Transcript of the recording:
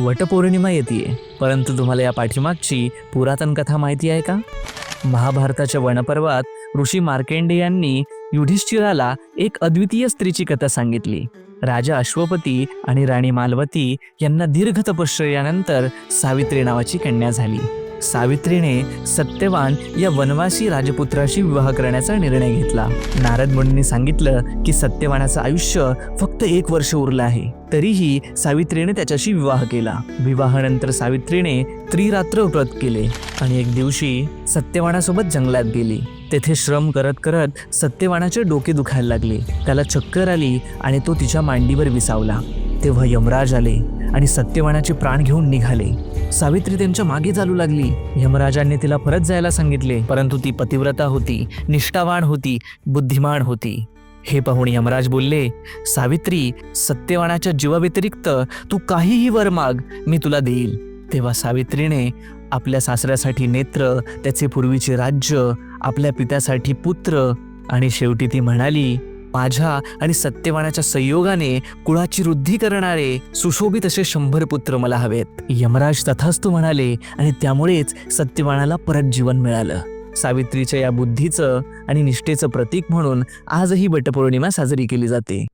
वटपौर्णिमा येते परंतु तुम्हाला या पाठीमागची पुरातन कथा माहिती आहे का? महाभारताच्या वनपर्वात ऋषी मार्केंडे यांनी युधिष्ठिराला एक अद्वितीय स्त्रीची कथा सांगितली. राजा अश्वपती आणि राणी मालवती यांना दीर्घ तपश्चर्यानंतर सावित्री नावाची कन्या झाली. सावित्रीने सत्यवान या वनवासी राजपुत्राशी विवाह करण्याचा निर्णय घेतला. नारद मुनींनी सांगितलं की सत्यवानाचं आयुष्य फक्त एक वर्ष उरलं आहे. तरीही सावित्रीने त्याच्याशी विवाह केला. विवाहानंतर सावित्रीने त्रिरात्र व्रत केले आणि एक दिवशी सत्यवानासोबत जंगलात गेली. तेथे श्रम करत करत सत्यवानाचे डोके दुखायला लागले. त्याला चक्कर आली आणि तो तिच्या मांडीवर विसावला. तेव्हा यमराज आले. आणि सत्यवानाचे प्राण घेऊन निघाले. सावित्री त्यांच्या मागे चालू लागली. यमराजांनी तिला परत जायला सांगितले परंतु ती पतिव्रता होती निष्ठावान होती बुद्धिमान होती. हे पाहून यमराज बोलले सावित्री सत्यवानाच्या जीवाव्यतिरिक्त तू काहीही वर माग मी तुला देईल. तेव्हा सावित्रीने आपल्या सासऱ्यासाठी नेत्र त्याचे पूर्वीचे राज्य आपल्या पित्यासाठी पुत्र आणि शेवटी ती म्हणाली माझ्या आणि सत्यवानाच्या संयोगाने कुळाची वृद्धी करणारे सुशोभित असे शंभर पुत्र मला हवेत. यमराज तथास्तू म्हणाले आणि त्यामुळेच सत्यवानाला परत जीवन मिळालं. सावित्रीच्या या बुद्धीचं आणि निष्ठेचं प्रतीक म्हणून आजही बटपौर्णिमा साजरी केली जाते.